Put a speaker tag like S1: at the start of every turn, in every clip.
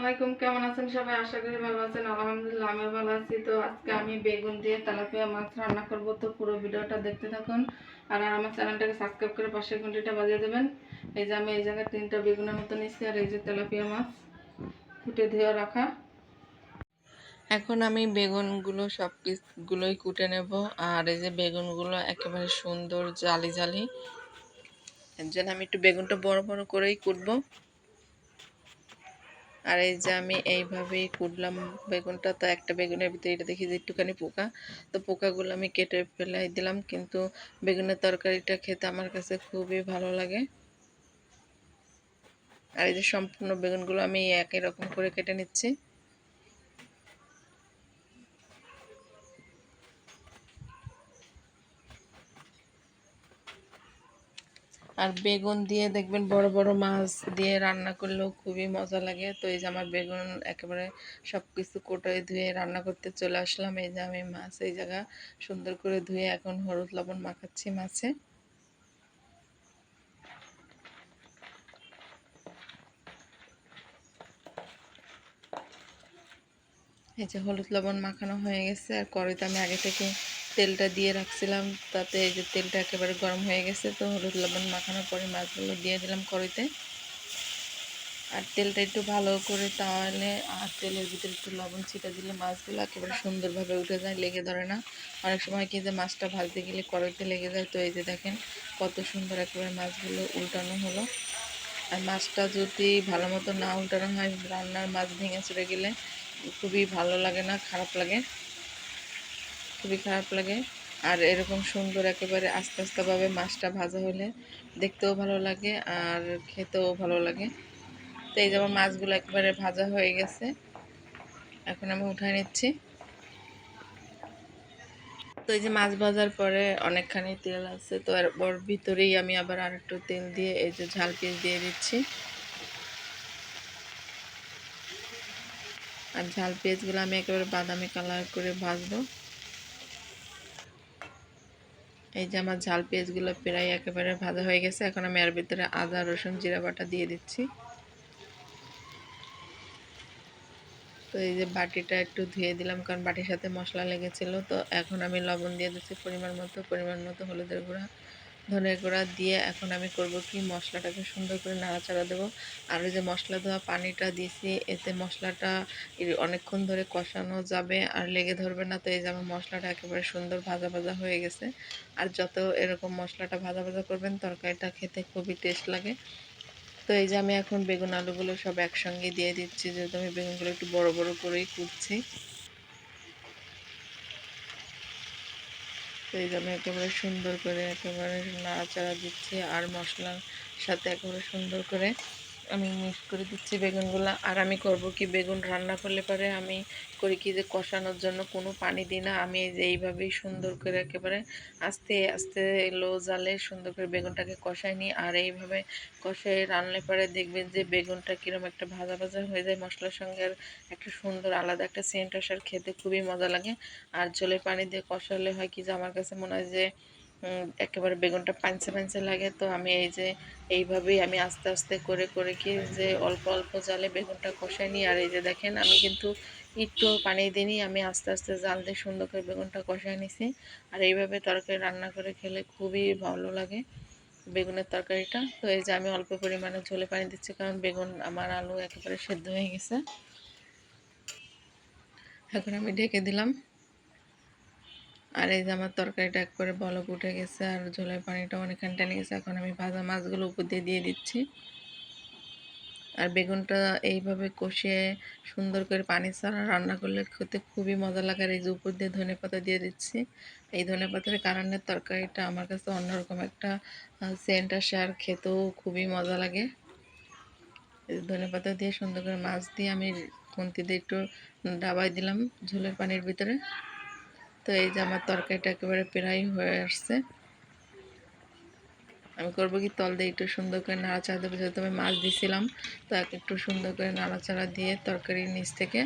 S1: আলাইকুম কেমন আছেন সবাই? আশা করি ভালো আছেন। আলহামদুলিল্লাহ, আমিও ভালো আছি। তো আজকে আমি বেগুন দিয়ে তেলাপিয়া মাছ রান্না করব। তো পুরো ভিডিওটা দেখতে থাকুন। আর আমার চ্যানেলটাকে সাবস্ক্রাইব করে পাশের ঘন্টিটা বাজিয়ে দেবেন। এই যে আমি এই জায়গায় তিনটা বেগুনের মতো নিচ্ছি আর এই যে তেলাপিয়া মাছ ফুটে ধুয়ে রাখা। এখন আমি বেগুনগুলো সব পিসগুলোই কুটে নেব। আর এই যে বেগুনগুলো একেবারে সুন্দর জালি জালি। এর জন্য আমি একটু বেগুনটা বড় বড় করেই কুটবো। আর এই যে আমি এইভাবেই কুটলাম। বেগুনটা তো একটা বেগুনের ভিতরে, এটা দেখি যে একটুখানি পোকা। তো পোকাগুলো আমি কেটে ফেলাই দিলাম, কিন্তু বেগুনের তরকারিটা খেতে আমার কাছে খুবই ভালো লাগে। আর এই যে সম্পূর্ণ বেগুনগুলো আমি একই রকম করে কেটে নিচ্ছি। আর বেগুন দিয়ে দেখবেন বড় বড় মাছ দিয়ে রান্না করলেও খুবই মজা লাগে। তো এই যে আমার বেগুন একেবারে সব কিছু কোটায় ধুয়ে রান্না করতে চলে আসলাম। এই যে আমি মাছ এই জায়গা সুন্দর করে ধুয়ে এখন হলুদ লবণ মাখাচ্ছি মাছে। এই যে হলুদ লবণ মাখানো হয়ে গেছে। আর কড়াইতে আমি আগে থেকে তেলটা দিয়ে রাখছিলাম, তাতে এই যে তেলটা একেবারে গরম হয়ে গেছে, তো হলুদ লবণ মাখানোর পরে মাছগুলো দিয়ে দিলাম কড়াইতে। আর তেলটা একটু ভালো করে তাহলে আর তেলের ভিতরে একটু লবণ ছিটা দিলে মাছগুলো একেবারে সুন্দরভাবে উঠে যায়, লেগে ধরে না। অনেক সময় কি যে মাছটা ভাজতে গেলে কড়াইতে লেগে যায়, তো এই যে দেখেন কত সুন্দর একেবারে মাছগুলো উল্টানো হলো। আর মাছটা যদি ভালো মতো না উল্টানো হয়, রান্নার মাছ ভেঙে চড়ে গেলে খুবই ভালো লাগে না, খারাপ লাগে। খুবই খারাপ লাগে। আর এরকম সুন্দর একেবারে আস্তে আস্তেভাবে মাছটা ভাজা হলে দেখতেও ভালো লাগে আর খেতেও ভালো লাগে। তো এই যেমন মাছগুলো একেবারে ভাজা হয়ে গেছে। এখন আমি উঠাই নিচ্ছি। তো এই যে মাছ ভাজার পরে অনেকখানি তেল আছে, তো ওর ভিতরেই আমি আবার আর একটু তেল দিয়ে এই যে ঝাল পিস দিয়ে দিচ্ছি। আর ঝাল পেঁয়াজগুলো আমি একেবারে বাদামি কালার করে ভাজবো। এই যে আমার ঝাল পেঁয়াজগুলো প্রায় একেবারে ভাজা হয়ে গেছে, এখন আমি এর ভিতরে আদা, রসুন, জিরা বাটা দিয়ে দিচ্ছি। তো এই যে বাটিটা একটু ধুয়ে দিলাম, কারণ বাটির সাথে মশলা লেগেছিল, তো এখন আমি লবণ দিয়ে দিচ্ছি পরিমাণ মতো পরিমাণ মতো হলুদের গুঁড়া। ধনে গুঁড়া দিয়ে এখন আমি করব কি? মশলাটাকে সুন্দর করে নাড়াচাড়া দেবো। আর ওই যে মশলা দেওয়া পানিটা দিয়েছি, এতে মশলাটা অনেকক্ষণ ধরে কষানো যাবে আর লেগে ধরবে না। তো এই যে আমার মশলাটা একেবারে সুন্দর ভাজা ভাজা হয়ে গেছে। আর যত এরকম মশলাটা ভাজা ভাজা করবেন, তরকারিটা খেতে খুবই টেস্ট লাগে। তো এই যে আমি এখন বেগুন আলুগুলো সব একসঙ্গে দিয়ে দিচ্ছি। যেহেতু আমি বেগুনগুলো একটু বড় বড় করেই কুটছি। তো এই জন্য একেবারে সুন্দর করে একেবারে নাড়াচাড়া দিচ্ছি আর মশলার সাথে একেবারে সুন্দর করে আমি মিক্স করে দিচ্ছি বেগুনগুলো। আর আমি করব কি, বেগুন রান্না করলে পরে আমি করি কি যে কষানোর জন্য কোনো পানি দিই না। আমি এইভাবেই সুন্দর করে একেবারে আস্তে আস্তে লো জালে সুন্দর করে বেগুনটাকে কষাই নিই। আর এইভাবে কষাই রান্নালে পরে দেখবেন যে বেগুনটা কীরকম একটা ভাজা ভাজা হয়ে যায়। মশলার সঙ্গে আর একটা সুন্দর আলাদা একটা সেন্ট আসার খেতে খুবই মজা লাগে। আর জলের পানি দিয়ে কষালে হয় কি যে আমার কাছে মনে হয় যে একেবারে বেগুনটা পাঞ্চে পাঞ্চে লাগে। তো আমি এই যে এইভাবেই আমি আস্তে আস্তে করে করে কি যে অল্প অল্প জালে বেগুনটা কষাই নিই। আর এই যে দেখেন আমি কিন্তু একটু পানি দিনই আমি আস্তে আস্তে জাল দিয়ে সুন্দর করে বেগুনটা কষাই নিছি। আর এইভাবে তরকারি রান্না করে খেলে খুবই ভালো লাগে বেগুনের তরকারিটা। তো এই যে আমি অল্প পরিমাণে ঝোলে পানি দিচ্ছি কারণ বেগুন আমার আলু একেবারে সেদ্ধ হয়ে গেছে। এখন আমি ঢেকে দিলাম। আর এই যে আমার তরকারিটা একবারে বলক উঠে গেছে আর ঝোলের পানিটা অনেকখানি টেনে গেছে, এখন আমি ভাজা মাছগুলো উপর দিয়ে দিয়ে দিচ্ছি। আর বেগুনটা এইভাবে কষিয়ে সুন্দর করে পানি ছাড়া রান্না করলে খেতে খুবই মজা লাগে। আর এই যে উপর দিয়ে ধনে পাতা দিয়ে দিচ্ছি, এই ধনে পাতার কারণে তরকারিটা আমার কাছে অন্যরকম একটা সেন্ট আসে আর খেতেও খুবই মজা লাগে। ধনে পাতা দিয়ে সুন্দর করে মাছ দিয়ে আমি খুন্তি দিয়ে একটু ডাবাই দিলাম ঝোলের পানির ভিতরে। তো এই যে আমার তরকারিটা একেবারে প্রায় হয়ে আসছে। আমি করব কি তল দিয়ে একটু সুন্দর করে নাড়াচাড়া দেবো, যেহেতু আমি মাছ দিছিলাম, তো একটু সুন্দর করে নাড়াচাড়া দিয়ে তরকারির নিচ থেকে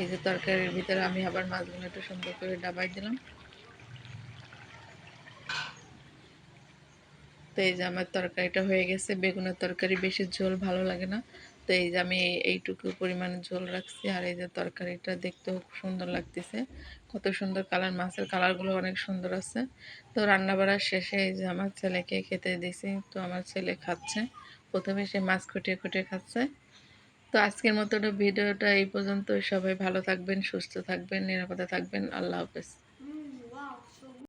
S1: এই যে তরকারির ভিতরে আমি আবার মাছগুলো একটু সুন্দর করে ডাবাই দিলাম। তো এই যে আমার তরকারিটা হয়ে গেছে, বেগুনের তরকারি বেশি ঝোল ভালো লাগে না। তো এই যে আমি এইটুকু পরিমাণে ঝোল রাখছি আর এই যে তরকারিটা দেখতেও খুব সুন্দর লাগতেছে। কত সুন্দর কালার, মাছের কালারগুলো অনেক সুন্দর আছে। তো রান্না বাড়ার শেষে এই যে আমার ছেলেকে খেতে দিছি তো আমার ছেলে খাচ্ছে। প্রথমে সে মাছ খুঁটিয়ে খুঁটিয়ে খাচ্ছে। তো আজকের মতো ভিডিওটা এই পর্যন্ত সবাই ভালো থাকবেন, সুস্থ থাকবেন, নিরাপদে থাকবেন। আল্লাহ হাফেজ।